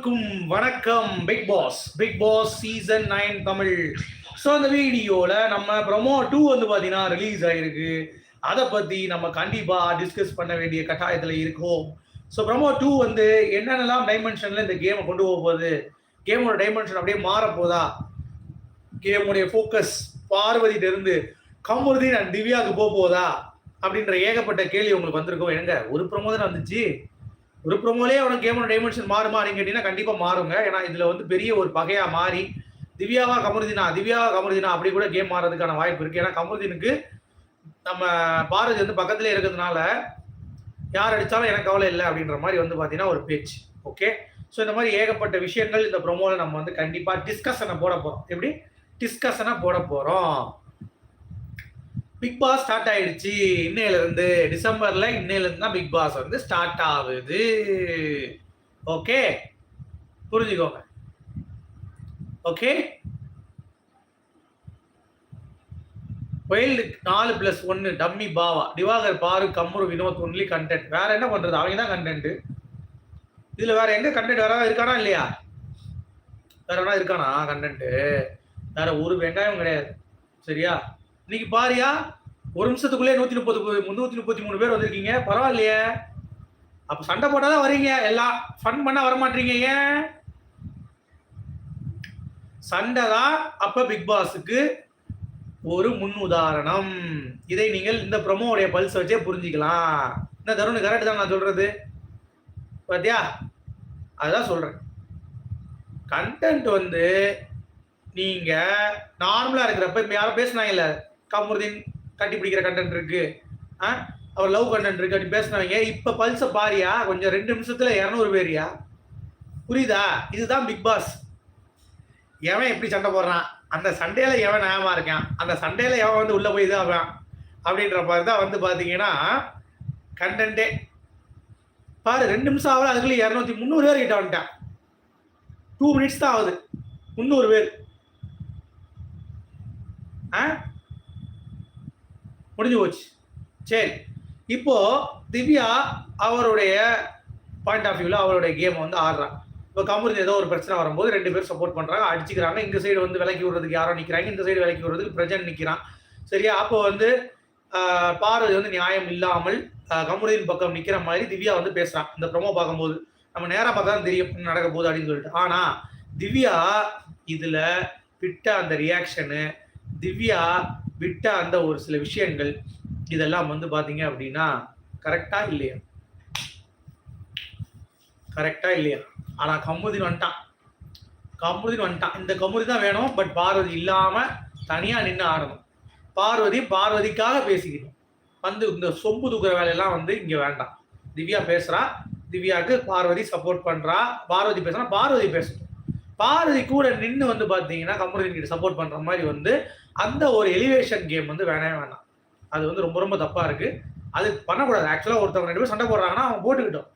எல்லோருக்கும் வணக்கம். Bigg Boss Bigg Boss season nine Tamil. So அந்த வீடியோவில் நம்ம ப்ரொமோ டூ வந்து பார்த்தீங்கன்னா ரிலீஸ் ஆகிருக்கு அதை பற்றி நம்ம கண்டிப்பாக டிஸ்கஸ் பண்ண வேண்டிய கட்டாயத்தில் இருக்கோம். ஸோ ப்ரொமோ டூ வந்து என்னென்னலாம் டைமென்ஷனில் இந்த கேமை கொண்டு போக போகுது? கேமோட டைமென்ஷன் அப்படியே மாறப்போதா? கேமுடைய ஃபோக்கஸ் பார்வதியிலிருந்து கமுருதி கமருதீன் அண்ட் திவ்யாவுக்கு போக போதா அப்படின்ற ஏகப்பட்ட கேள்வி உங்களுக்கு வந்திருக்கும். எங்க ஒரு ப்ரொமோ தான் வந்துச்சு? ஒரு ப்ரொமோலே அவனுக்கு கேமோட டைமென்ஷன் மாறுமா அப்படின்னு கேட்டீங்கன்னா கண்டிப்பா மாறுங்க. ஏன்னா இதுல வந்து பெரிய ஒரு பகையா மாறி திவ்யாவா கமருதினா திவ்யாவா கமருதினா அப்படி கூட கேம் மாறதுக்கான வாய்ப்பு இருக்கு. ஏன்னா கமருதினுக்கு நம்ம பாரதி வந்து பக்கத்துல இருக்கிறதுனால யார் அடித்தாலும் எனக்கு கவலை இல்லை அப்படின்ற மாதிரி வந்து பார்த்தீங்கன்னா ஒரு பேச்சு. ஓகே ஸோ இந்த மாதிரி ஏகப்பட்ட விஷயங்கள் இந்த ப்ரொமோவில் நம்ம வந்து கண்டிப்பாக டிஸ்கஷனை போட போகிறோம் எப்படி? டிஸ்கஷனை போட போகிறோம் பிக் பாஸ் ஸ்டார்ட் ஆயிடுச்சு. இன்னையில இருந்து டிசம்பர்ல இன்னையில இருந்து தான் பிக் பாஸ் வந்து ஸ்டார்ட் ஆகுது. ஓகே புரிஞ்சுக்கோங்க. ஓகே வைல்டு நாலு பிளஸ் ஒன்னு டம்மி பாவா திவாகர் பாரு கம்முரு வினோத் ஒன்லி கண்டென்ட் வேற என்ன பண்றது? அவங்க தான் கண்டென்ட் இதுல வேற எங்க கண்டென்ட் வேற இருக்கானா இல்லையா? வேற என்ன இருக்கானா கண்டென்ட் வேற ஒரு வெங்காயம் கிடையாது. சரியா? இன்னைக்கு பாரியா? ஒரு நிமிஷத்துக்குள்ளே நூத்தி முப்பது முன்னூத்தி முப்பத்தி மூணு பேர் வந்திருக்கீங்க. பரவாயில்லையே. அப்ப சண்டை போட்டாதான் வரீங்க எல்லாம் ஃபன் பண்ண வரமாட்டீங்க ஏன்? சண்டை தான் அப்ப பிக் பாஸுக்கு ஒரு முன் உதாரணம் இதை நீங்கள் இந்த ப்ரொமோடைய பல்ஸ் வச்சே புரிஞ்சுக்கலாம். இந்த தருண் கரெக்ட் தான் நான் சொல்றது? பார்த்தியா அதுதான் சொல்றேன். கண்டென்ட் வந்து நீங்க நார்மலா இருக்கிறப்ப இப்ப யாரும் பேசினாங்கல்ல கமருதீன் கட்டி பிடிக்கிற கண்டென்ட் இருக்கு. ஆ? அவர் லவ் கண்டென்ட் இருக்கு அப்படி பேசினவங்க இப்போ பல்ச பாரியா கொஞ்சம் ரெண்டு நிமிஷத்துல இரநூறு பேரியா? புரியுதா? இதுதான் பிக் பாஸ் எவன் எப்படி சண்டை போடுறான்? அந்த சண்டையில எவன் நியாயமா இருக்கான்? அந்த சண்டையில எவன் வந்து உள்ள போய் இதாகிறான் அப்படின்ற மாதிரி தான் வந்து பார்த்தீங்கன்னா கண்டென்ட்டே பாரு ரெண்டு நிமிஷம் ஆகல அதுக்குள்ள இரநூத்தி முந்நூறு பேர் கிட்ட வந்துட்டான். டூ மினிட்ஸ் தான் ஆகுது. முந்நூறு பேர். ஆ? முடிஞ்சு போச்சு. சரி. இப்போ திவ்யா அவருடைய பாயிண்ட் ஆஃப் வியூவில் அவருடைய கேம் வந்து ஆடுறான் இப்போ கமருதி ஏதோ ஒரு பிரச்சனை வரும்போது ரெண்டு பேரும் சப்போர்ட் பண்ணுறாங்க அடிச்சுக்கிறாங்க. இந்த சைடு வந்து விலக்கி விடுறதுக்கு யாரோ நிற்கிறாங்க இந்த சைடு விலக்கி விடுறதுக்கு பிரஜன் நிற்கிறான் சரியா? அப்போ வந்து பார்வதி வந்து நியாயம் இல்லாமல் ஆஹ், பக்கம் நிற்கிற மாதிரி திவ்யா வந்து பேசுகிறான் இந்த ப்ரொமோ பார்க்கும்போது. நம்ம நேராக பார்த்தா தான் தெரியும். நடக்க போகுது அப்படின்னு சொல்லிட்டு. ஆனால் திவ்யா இதில் விட்ட அந்த ரியாக்ஷனு திவ்யா விட்ட அந்த ஒரு சில விஷயங்கள் இதெல்லாம் வந்து பார்த்தீங்க அப்படின்னா கரெக்டா இல்லையா? கரெக்டா இல்லையா? ஆனால் கமுதின் வந்துட்டான். கமுதின் வந்துட்டான். இந்த கமுதி தான் வேணும் பட் பார்வதி இல்லாம தனியா நின்று ஆடணும். பார்வதி பார்வதிக்காக பேசிக்கணும் வந்து இந்த சொம்பு தூக்குற வேலையெல்லாம் வந்து இங்க வேண்டாம். திவ்யா பேசுறா. திவ்யாவுக்கு பார்வதி சப்போர்ட் பண்றா. பார்வதி பேசுறா பார்வதி பேசணும் பார்வதி கூட நின்று வந்து பார்த்தீங்கன்னா கமருதீன் கிட்ட சப்போர்ட் பண்ற மாதிரி வந்து அந்த ஒரு எலிவேஷன் கேம் வந்து வேணவே வேணாம். அது வந்து ரொம்ப ரொம்ப தப்பா இருக்கு. அது பண்ணக்கூடாது. ஆக்சுவலாக ஒருத்தவங்க ரெண்டு பேரும் சண்டை போடுறாங்கன்னா அவன் போட்டுக்கிட்டோம்.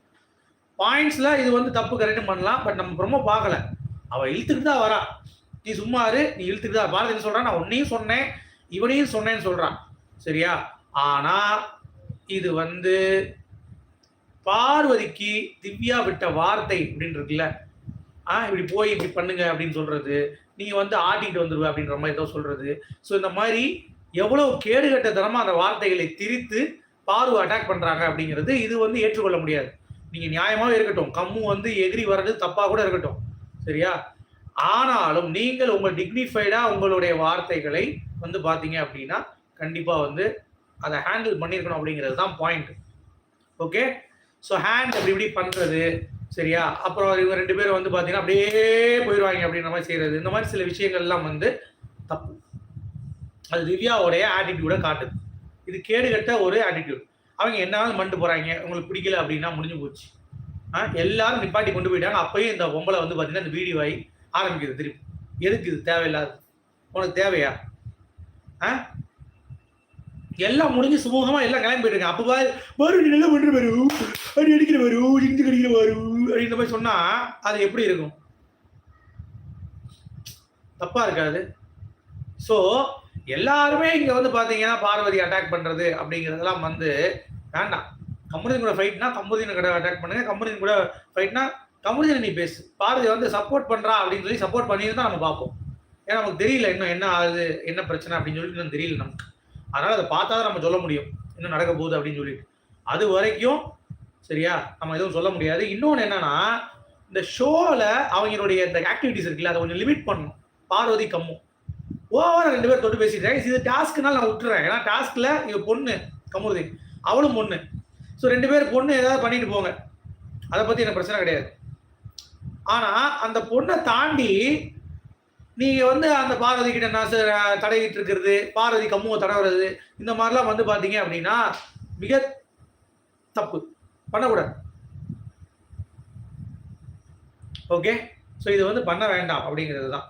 பாயிண்ட்ஸ்ல இது வந்து தப்பு கரெக்டும் பண்ணலாம். பட் நம்ம ரொம்ப பார்க்கல. அவன் இழுத்துக்கிட்டு தான் வரா. நீ சும்மா இரு. நீ இழுத்துக்கிட்டு தான் பாரதி என்ன சொல்றான் நான் உன்னையும் சொன்னேன். இவனையும் சொன்னேன்னு சொல்றான் சரியா? ஆனா இது வந்து பார்வதிக்கு திவ்யா விட்ட வார்த்தை அப்படின்னு இருக்குல்ல. ஆ இப்படி போய் இப்படி பண்ணுங்க அப்படின்னு சொல்றது. நீ வந்து ஆட்டிகிட்டு வந்துருவ அப்படின்ற மாதிரி ஏதோ சொல்கிறது ஸோ இந்த மாதிரி எவ்வளோ கேடுகட்ட தனமாக அந்த வார்த்தைகளை திரித்து பார்வை அட்டாக் பண்ணுறாங்க அப்படிங்கிறது இது வந்து ஏற்றுக்கொள்ள முடியாது. நீங்கள் நியாயமாவே இருக்கட்டும். கம்மு வந்து எகிரி வர்றது தப்பாக கூட இருக்கட்டும். சரியா? ஆனாலும் நீங்கள் உங்கள் டிக்னிஃபைடாக உங்களுடைய வார்த்தைகளை வந்து பார்த்தீங்க அப்படின்னா கண்டிப்பாக வந்து அதை ஹேண்டில் பண்ணியிருக்கணும் அப்படிங்கிறது தான் பாயிண்ட் ஓகே ஸோ ஹேண்ட் அப்படி இப்படி பண்ணுறது சரியா? அப்புறம் இவங்க ரெண்டு பேரும் வந்து பார்த்தீங்கன்னா அப்படியே போயிடுவாங்க அப்படின்ற மாதிரி செய்யறது இந்த மாதிரி சில விஷயங்கள்லாம் வந்து தப்பு. அது திவ்யாவுடைய ஆட்டிடியூட காட்டுது. இது கேடுகட்ட ஒரு ஆட்டிடியூட் அவங்க என்னாலும் மண்டு போறாங்க? உங்களுக்கு பிடிக்கல அப்படின்னா முடிஞ்சு போச்சு. ஆ? எல்லாரும் நிப்பாட்டி கொண்டு போயிட்டாங்க. அப்பயும் இந்த பொம்பளை வந்து பார்த்தீங்கன்னா இந்த வீடியோ ஆகி ஆரம்பிக்குது திருப்பி. எதுக்கு இது தேவையில்லாது? உனக்கு தேவையா? ஆ? எல்லாம் முடிஞ்சு சுமூகமா எல்லாம் கிளம்பி போயிட்டு அப்போ பாரு பாரு நல்லா பண்ற பாரு. அடி அடிக்கிற பாரு. இங்கு கடிக்கிற பாரு. அப்படின்ற மாதிரி சொன்னா அது எப்படி இருக்கும்? தப்பா இருக்காது. ஸோ எல்லாருமே இங்க வந்து பாத்தீங்கன்னா பார்வதி அட்டாக் பண்றது அப்படிங்கிறதெல்லாம் வந்து வேண்டாம். கம்பெனி கூட ஃபைட்னா கம்பெனி கூட அட்டாக் பண்ணுங்க. கம்பெனி கூட ஃபைட்னா கமருதீனை நீ பேசு. பார்வதி வந்து சப்போர்ட் பண்றா அப்படின்னு சொல்லி சப்போர்ட் பண்ணியிருந்தா நம்ம பார்ப்போம். ஏன்னா நமக்கு தெரியல இன்னும் என்ன ஆகுது என்ன பிரச்சனை அப்படின்னு சொல்லிட்டு இன்னும் தெரியல நமக்கு. அதனால அதை பார்த்தா தான் நம்ம சொல்ல முடியும். இன்னும் நடக்க போகுது அப்படின்னு சொல்லிட்டு. அது வரைக்கும் சரியா? நம்ம எதுவும் சொல்ல முடியாது. இன்னொன்று என்னன்னா இந்த ஷோவில் அவங்களுடைய இந்த ஆக்டிவிட்டிஸ் இருக்குல்ல அதை கொஞ்சம் லிமிட் பண்ணணும். பார்வதி கம்மும் ஓவராக ரெண்டு பேர் தொட்டு பேசிட்டேன் இது டாஸ்க்குனால நான் விட்டுறேன். ஏன்னா டாஸ்க்கில் இங்கே பொண்ணு கமுருதி. அவளும் பொண்ணு. ஸோ ரெண்டு பேர் பொண்ணு ஏதாவது பண்ணிட்டு போங்க. அதை பற்றி எனக்கு பிரச்சனை கிடையாது. ஆனால் அந்த பொண்ணை தாண்டி நீங்கள் வந்து அந்த பார்வதி கிட்ட நான் தடவிட்டு இருக்கிறது பார்வதி கம்முவை தடவுறது இந்த மாதிரிலாம் வந்து பார்த்தீங்க அப்படின்னா மிக தப்பு. பண்ணக்கூடாது. ஓகே ஸோ இது வந்து பண்ண வேண்டாம் அப்படிங்கிறது தான்.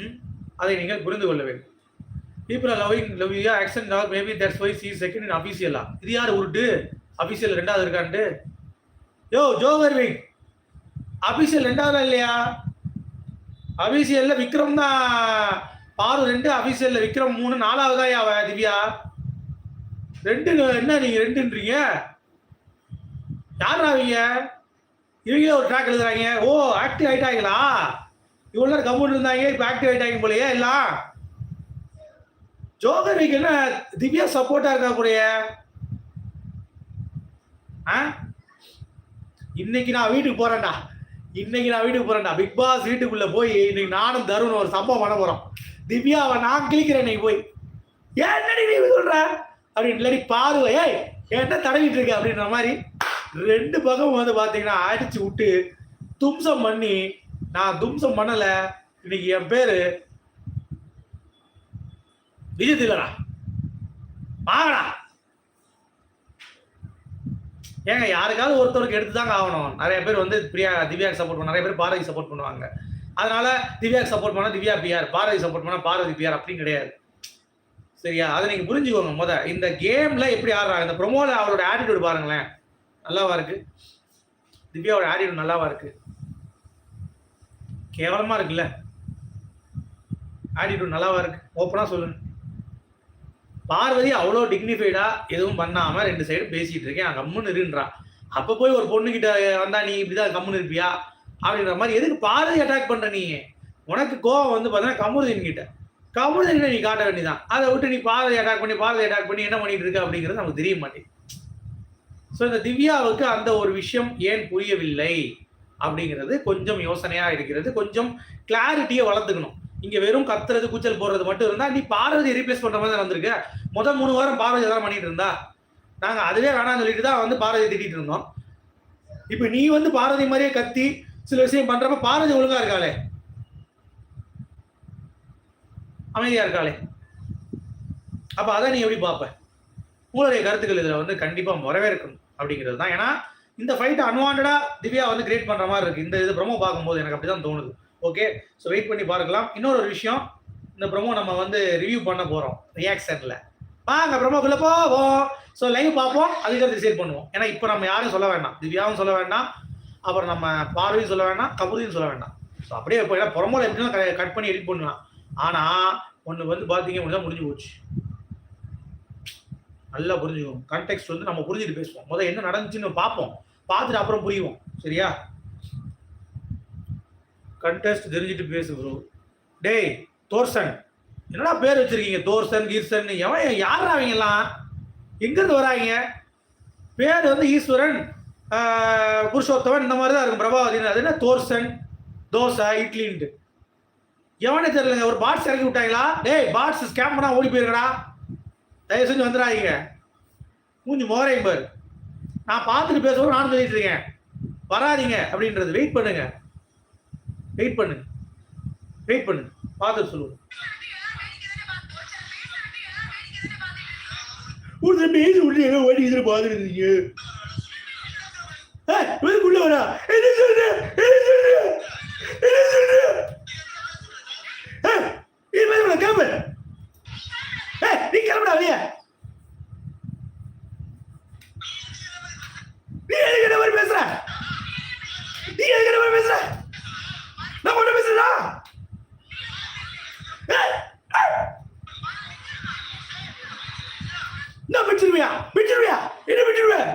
ம்? அதை நீங்கள் புரிந்து கொள்ள வேண்டும். People are loving love you action love maybe that's why see second in அஃபீஷியலா இது யார் உருட்டு? அஃபீஷியல் ரெண்டாவது இருக்கான்ட்டு. யோ ஜோகர்விங் அஃபீஷியல் ரெண்டாவதா இல்லையா? அபிஷியல்ல விக்ரம் தான். பாரு ரெண்டு அபிஷியல்ல விக்ரம் மூணு நாலாவதா அவ திவ்யா? ரெண்டு என்ன நீங்க ரெண்டுன்றீங்க? யார் அவங்க இவங்களே ஒரு ட்ராக் எழுதுறாங்க. ஓ ஆக்டிவ் ஆகிட்டாங்களா இவ்வளோ நேரம் கம்முன்னு இருந்தாங்க இப்போ ஆக்டிவ் ஆகிட்டாங்க போலயே எல்லாம். ஜோகர் என்ன? திவ்யா சப்போர்ட்டாக இருக்கா கூடய? ஆ? இன்னைக்கு நான் வீட்டுக்கு போறேன்டா. இன்னைக்கு நான் வீட்டுக்கு போறேன்டா. பிக் பாஸ் வீட்டுக்குள்ள போய் இன்னைக்கு நானும் தருண் ஒரு சம்பவம் பண்ண போறோம். திவ்யாவை நான் கிழிக்கிறேன் இன்னைக்கு போய். ஏன் நீ சொல்ற? அப்படின்னு இல்லாடி பாருவ ஏய் என்ன தடவிட்டு இருக்க? அப்படின்ற மாதிரி ரெண்டு பக்கம் வந்து பாத்தீங்கன்னா அடிச்சு விட்டு தும்சம் பண்ணி நான் தும்சம் பண்ணல இன்னைக்கு என் பேரு விஜய் இல்லடா வாங்கடா. ஏங்க யாருக்காவது ஒருத்தருக்கு எடுத்து தாங்க ஆகணும். நிறைய பேர் வந்து பிரியா திவ்யாக்கு சப்போர்ட் பண்ண நிறைய பேர் பாரதி சப்போர்ட் பண்ணுவாங்க. அதனால திவ்யாக்கு சப்போர்ட் பண்ணா திவ்யா பிஆர் பாரதி சப்போர்ட் பண்ணா பாரதி பிஆர் அப்படின்னு கிடையாது. சரியா? அதை நீங்க புரிஞ்சுக்கோங்க முத இந்த கேம்ல எப்படி ஆடுறாங்க? இந்த ப்ரொமோல அவரோட ஆட்டிடியூட் பாருங்களேன். நல்லாவா இருக்கு? திவ்யாவோட ஆட்டிடியூட் நல்லாவா இருக்கு? கேவலமா இருக்குல்ல? ஆட்டிடியூட் நல்லாவா இருக்கு? ஓப்பனா சொல்லுங்க பார்வதி அவ்வளோ டிக்னிஃபைடா எதுவும் பண்ணாம ரெண்டு சைடு பேசிட்டு இருக்கேன். கம்முன்னு இருன்றா. அப்ப போய் ஒரு பொண்ணு கிட்ட வந்தா நீ இப்படிதான் கம்முன்னு இருப்பியா? அப்படின்ற மாதிரி எதுக்கு பார்வதி அட்டாக் பண்ற நீ? உனக்கு கோவம் வந்து பார்த்தீங்கன்னா கமுருதீன் கிட்ட. கமுருதீன் நீ காட்ட வேண்டியதான் அதை விட்டு நீ பார்வதி அட்டாக் பண்ணி பார்வதி அட்டாக் பண்ணி என்ன பண்ணிட்டு இருக்க அப்படிங்கிறது நமக்கு தெரிய மாட்டேங்குது. ஸோ இந்த திவ்யாவுக்கு அந்த ஒரு விஷயம் ஏன் புரியவில்லை? அப்படிங்கிறது கொஞ்சம் யோசனையாக இருக்கிறது. கொஞ்சம் கிளாரிட்டியை வளர்த்துக்கணும். இங்கே வெறும் கத்துறது கூச்சல் போடுறது மட்டும் இருந்தால் நீ பார்வதி ரீப்ளேஸ் பண்ணுற மாதிரி தான் வந்திருக்க? முதல் மூணு வாரம் பார்வதி தான் பண்ணிட்டு இருந்தா? நாங்கள் அதுவே வேணாம்னு சொல்லிட்டு தான் வந்து பார்வதி திட்டிட்டு இருந்தோம். இப்போ நீ வந்து பாரதி மாதிரியே கத்தி சில விஷயம் பண்றப்ப பாரதி ஒழுங்கா இருக்காளே? அமைதியா இருக்காளே? அப்ப அதை நீ எப்படி பார்ப்ப? உங்களுடைய கருத்துக்கள் இதுல வந்து கண்டிப்பா வரவேற்கணும் அப்படிங்கிறது தான். ஏன்னா இந்த ஃபைட் அன்வான்டா திவ்யா வந்து கிரியேட் பண்ற மாதிரி இருக்கு. இந்த இது ப்ரொமோ பார்க்கும்போது எனக்கு அப்படிதான் தோணுது. ஓகே ஸோ வெயிட் பண்ணி பார்க்கலாம். இன்னொரு ஒரு விஷயம். இந்த ப்ரொமோ நம்ம வந்து ரிவ்யூ பண்ண போறோம். ரியாக்ஷன்ல வாங்க ப்ரொமோக்குள்ள போவோம். ஸோ லைவ் பார்ப்போம். அதுக்கடுத்து டிசைட் பண்ணுவோம். ஏன்னா இப்போ நம்ம யாரும் சொல்ல வேண்டாம். திவ்யாவும் சொல்ல வேண்டாம். அப்புறம் நம்ம பார்வையும் சொல்ல வேண்டாம். கபூரியும் சொல்ல வேண்டாம். ஸோ அப்படியே இப்போ ஏன்னா ப்ரொமோல எப்படின்னா கட் பண்ணி எடிட் பண்ணலாம். ஆனால் ஒன்று வந்து பார்த்தீங்க அப்படின்னா முடிஞ்சு போச்சு. நல்லா புரிஞ்சுக்கணும். கான்டெக்ட் வந்து நம்ம புரிஞ்சுட்டு பேசுவோம். முதல்ல என்ன நடந்துச்சுன்னு பார்ப்போம். பார்த்துட்டு அப்புறம் புரியும் சரியா? கண்டெஸ்ட் தெரிஞ்சுட்டு பேசு ப்ரோ டேய் தோர்சன். என்னடா பேர் வச்சிருக்கீங்க? தோர்சன் கீர்சன். எவன் யார் அவங்கெல்லாம் எங்கேருந்து வராங்க? பேர் வந்து ஈஸ்வரன் புருஷோத்தவன் இந்த மாதிரி தான் இருக்கும் பிரபாவதி அது என்ன தோர்சன் தோசை இட்லின்ட்டு. எவனே தெரியலங்க. ஒரு பாட்ஸ் இறக்கி விட்டாங்களா? டேய் பாட்ஸ் ஸ்கேம் பண்ணா ஓடி போயிருக்கடா. தயவு செஞ்சு வந்துடாதீங்க. மூஞ்சி மோரையும் பாரு. நான் பார்த்துட்டு பேசுவோம் நானும் சொல்லிட்டு இருக்கேன். வராதீங்க அப்படின்றது. வெயிட் பண்ணுங்க. வெயிட் பண்ணுங்க. வெயிட் பண்ணுங்க. பார்த்துட்டு சொல்லுவோம் ஒரு தம்பி ஏசி விட்டு எங்க ஓடி இதில் பார்த்துட்டு இருந்தீங்க ஏய், இவருக்கு உள்ள வரா என்ன சொல்ற? என்ன சொல்ற? என்ன சொல்ற? ஏய், இது மாதிரி உள்ள கிளம்பு ஏய், நீ கிளம்புடா வெளியே. நீ எதுக்கு மாதிரி பேசுற? நீ எதுக்கு மாதிரி பேசுற? நான் ஒண்ணு பேசுறா நான் பிடிச்சிருவியா பிடிச்சிருவியா என்ன பிடிச்சிருவேன்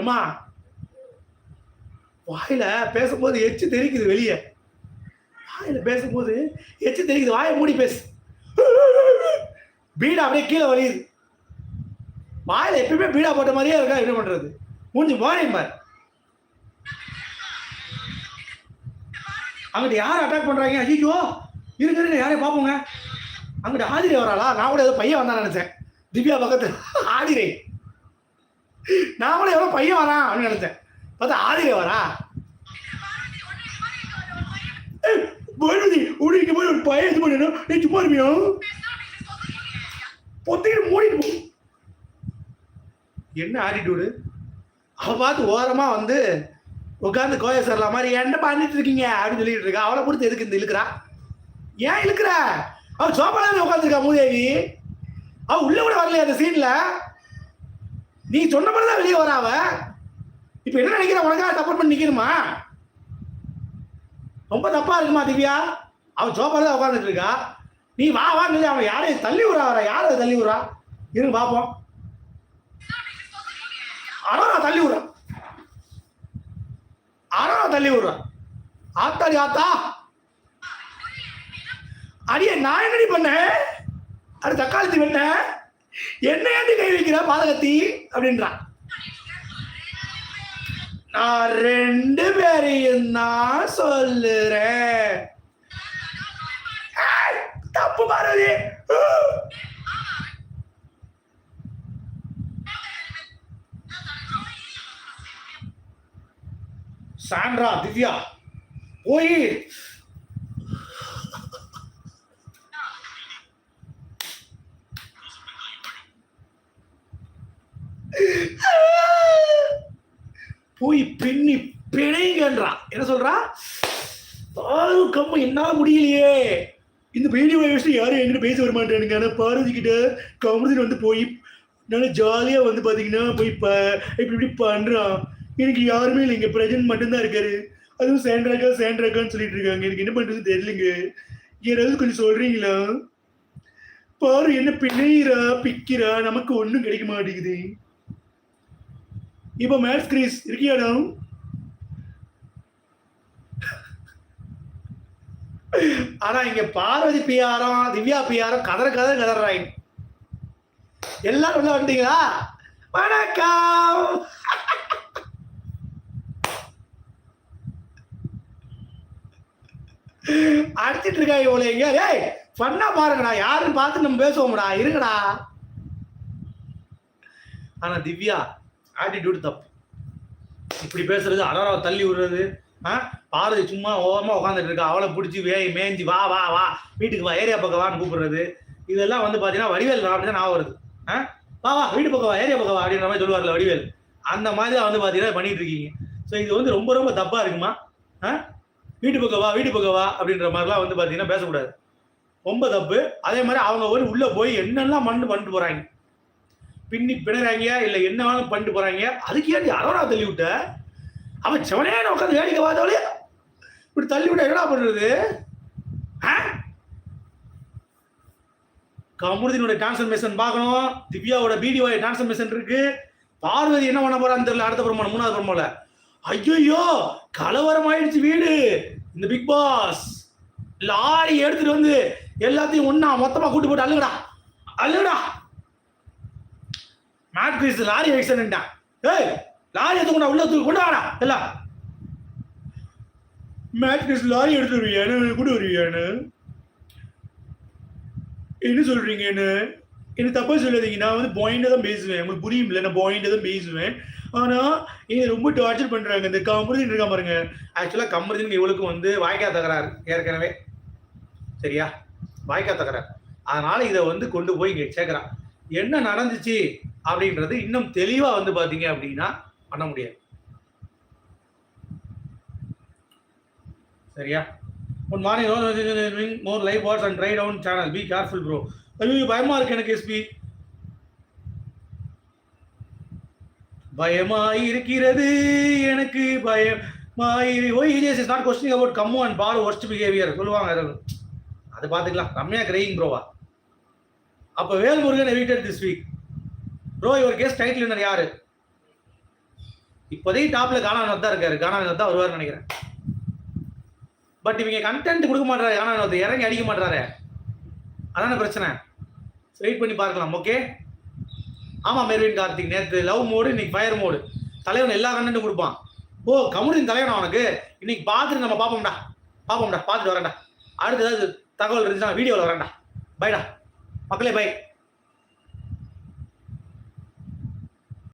ஏமா வாயில பேசும்போது எச்சு தெரிக்குது வெளியே. வாயில பேசும்போது எச்சு தெரிக்குது. வாயை மூடி பேசு. பீடா அப்படியே கீழே வலியுது வாயில் எப்பயுமே பீடா போட்ட மாதிரியே இருக்கா என்ன பண்றது? மூஞ்சி மாறி பார். அங்கிட்ட யார் அட்டாக் பண்றாங்க? ஐயோ இருக்கு இருக்கு யாரையும் பார்ப்போங்க. அங்கிட்ட ஆதிரை வராளா? நான் கூட ஏதோ பையன் வந்தான் நினைச்சேன். திவ்யா பக்கத்து ஆதிரை. நான் கூட எவ்வளோ பையன் வரான் அப்படின்னு நினைச்சேன். பார்த்தா ஆதிரை வரா? ஏய், உனக்கு போய் ஒரு பையன் இது பண்ணணும் நீ சும்மா இருப்பியும் பொத்திட்டு மூடிடுவோம் என்ன ஆட்டிடியூடு அவ பார்த்து வந்து உட்காந்து கோய சரலா மாதிரி என்ன பண்ணிட்டு இருக்கீங்க? அப்படின்னு சொல்லிட்டு இருக்கா. அவளை பொறுத்து எதுக்கு இந்த இழுக்கிறா? ஏன் இழுக்கிற? அவ சோபால உட்காந்துருக்கா மூதேவி. அவ உள்ள கூட வரலையா அந்த சீன்ல நீ சொன்ன மாதிரி தான் வெளியே வரா அவ. இப்போ என்ன நினைக்கிற? உனக்காக சப்போர்ட் பண்ணி நிற்கணுமா ரொம்ப தப்பா இருக்குமா திவ்யா? அவன் சோபால தான் உட்காந்துட்டு இருக்கா. நீ வா வா சொல்லி அவன் யாரையும் தள்ளி விடுறா வர யாரை தள்ளி விடுறா? இருங்க பார்ப்போம் அரோரா தள்ளி விடுறான் அரோரா தள்ளி விடுறான் ஆத்தாடி ஆத்தா. அடியே நான் என்னடி பண்ணேன் அது தக்காளி பண்ண என்ன ஏண்டி கை வைக்கிற பாதகத்தி அப்படின்றான் நான் ரெண்டு பேரையும் தான் சொல்லுறேன். சாண்ட்ரா திவ்யா போய். போய் பின்னி பிணைங்கன்றா. என்ன சொல்றா? பாரு கம்ம என்னால முடியலையே. இந்த பெரிய வயசுல யாரும் என்கிட்ட பேச வர மாட்டானுங்க ஆனா கிட்ட கமருதன் வந்து போய் நல்லா ஜாலியா வந்து பாத்தீங்கன்னா போய் ப இப்படி இப்படி பண்றான். எனக்கு யாருமே இல்லைங்க பிரஜன் மட்டும்தான் இருக்காரு. அதுவும் சேண்ட்ராக்கா சேண்ட்ராக்கான்னு சொல்லிட்டு இருக்காங்க. எனக்கு என்ன பண்றது தெரியலங்க. யாராவது கொஞ்சம் சொல்றீங்களா? பாரு என்ன பிணையிறா பிக்கிறா. நமக்கு ஒண்ணும் கிடைக்க மாட்டேங்குது. இப்போ மேட்ச் கிரீஸ் இருக்கியாடா? ஆனா இங்க பார்வதி பியாரம் திவ்யா பியாரம் கதற கதற கதறாங்க எல்லாரும் உள்ள வந்துட்டீங்களா வணக்கம்! அடிச்சிட்டு இருக்கா இவ்வளவு எங்க ஏய் பண்ணா பாருங்கடா. யாருன்னு பார்த்து நம்ம பேசுவோம்டா. இருங்கடா. ஆனா திவ்யா ஆட்டிடியூட் தப்பு. இப்படி பேசுறது அரோராவை தள்ளி விடுறது ஆ? பாரதி சும்மா ஓரமா உட்காந்துட்டு இருக்கா. அவளை பிடிச்சி வேய் மேய்ஞ்சி வா வா வா. வீட்டுக்கு வா ஏரியா பக்கம் வான்னு கூப்பிடுறது. இதெல்லாம் வந்து பாத்தீங்கன்னா வடிவேல் அப்படி தான் நான் வருது ஆ? வா வா வீட்டு பக்கம் வா ஏரியா பக்கம் வா அப்படின்ற மாதிரி சொல்லுவார்ல வடிவேல். அந்த மாதிரி தான் வந்து பாத்தீங்கன்னா பண்ணிட்டு இருக்கீங்க. ஸோ இது வந்து ரொம்ப ரொம்ப தப்பா இருக்குமா? ஆ? வீட்டு பக்கம் வா வீட்டு பக்கம் வா அப்படின்ற மாதிரிலாம் வந்து பார்த்தீங்கன்னா பேசக்கூடாது. ரொம்ப தப்பு. அதே மாதிரி அவங்க ஒரு உள்ளே போய் என்னெல்லாம் மண்ணு பண்ணிட்டு போகிறாங்க பின்னி பிணறாங்க இல்லை என்ன வேணாலும் பண்ணிட்டு போகிறாங்க அதுக்கு ஏன் அரோரா தள்ளி விட்ட? அவன் செவனே உட்காந்து வேடிக்கை பார்த்தாலே இப்படி தள்ளி விட என்னடா பண்ணுறது ஆ? கமுருதினுடைய டிரான்ஸ்ஃபர்மேஷன் பார்க்கணும். திவ்யாவோட பிடிஓ டிரான்ஸ்ஃபர்மேஷன் இருக்கு. பார்வதி என்ன பண்ண போறான்னு தெரியல அடுத்த பிரமாணம் மூணாவது பிரமால ஐயோ கலவரம் ஆயிடுச்சு வீடு. இந்த பிக் பாஸ் லாரி எடுத்துட்டு வந்து எல்லாத்தையும் ஒன்னா மொத்தமா கூட்டு போட்டு அழுகுடா. அழுகுடா. மேட் கிரீஸ் லாரி ஆக்சிடென்ட்டான் ஏய் லாரி எடுத்து கொண்டா உள்ள தூக்கி கொண்டு வாடா எல்லாம் மேட் கிரீஸ் லாரி எடுத்து வருவியானு கூட வருவியானு என்ன? சொல்றீங்கன்னு என்ன? தப்பா சொல்லாதீங்க. நான் வந்து பாயிண்டா தான் பேசுவேன். உங்களுக்கு புரியும்ல நான் பாயிண்டா தான் பேசுவேன். ஆனா இது ரொம்ப டார்ச்சர் பண்றாங்க இந்த கமருதீன் இருக்கா பாருங்க ஆக்சுவலா கமருதின் இவளுக்கும் வந்து வாய்க்கா தகராறு ஏற்கனவே சரியா வாய்க்கா தகராறு அதனால இதை வந்து கொண்டு போய் இங்க சேர்க்கிறான் என்ன நடந்துச்சு அப்படின்றது இன்னும் தெளிவா வந்து பாத்தீங்க அப்படின்னா பண்ண முடியாது சரியா உன் morning more live what's and try down channel be careful bro ஐயோ பயமா இருக்கு எனக்கு எஸ்பி பயமாயிருக்கிறது. எனக்கு பயம். ஓய் EGS is not questing about Kammu and Paul worst behaviour சொல்லுவாங்க அது. பார்த்துக்கலாம். ரம்யா கிரேயிங் ப்ரோவா அப்போ Velmurugan evicted this week bro இவர் கேஸ் டைட்டில் வின்னர் யாரு? இப்போதைக்கு டாப்ல கானா தான் இருக்காரு. கானா தான் வருவார்னு நினைக்கிறேன். பட் இவங்க கண்டென்ட் கொடுக்க மாட்டாரு. கானா இறங்கி அடிக்க மாட்டாரு. அதான பிரச்சனை. வெயிட் பண்ணி பார்க்கலாம் ஓகே ஆமாம் மெர்வின் கார்த்திக் நேற்று லவ் மோடு இன்னைக்கு ஃபயர் மோடு. தலைவன் எல்லா கண்டென்ட்டும் கொடுப்பான். ஓ கமுடின் தலைவன் அவனுக்கு இன்னைக்கு பார்த்துட்டு நம்ம பார்ப்போம்டா பார்ப்போம்டா பார்த்துட்டு வரேன்டா. அடுத்து ஏதாவது தகவல் இருந்துச்சுன்னா வீடியோவில் வரேன்டா. பைடா மக்களே பை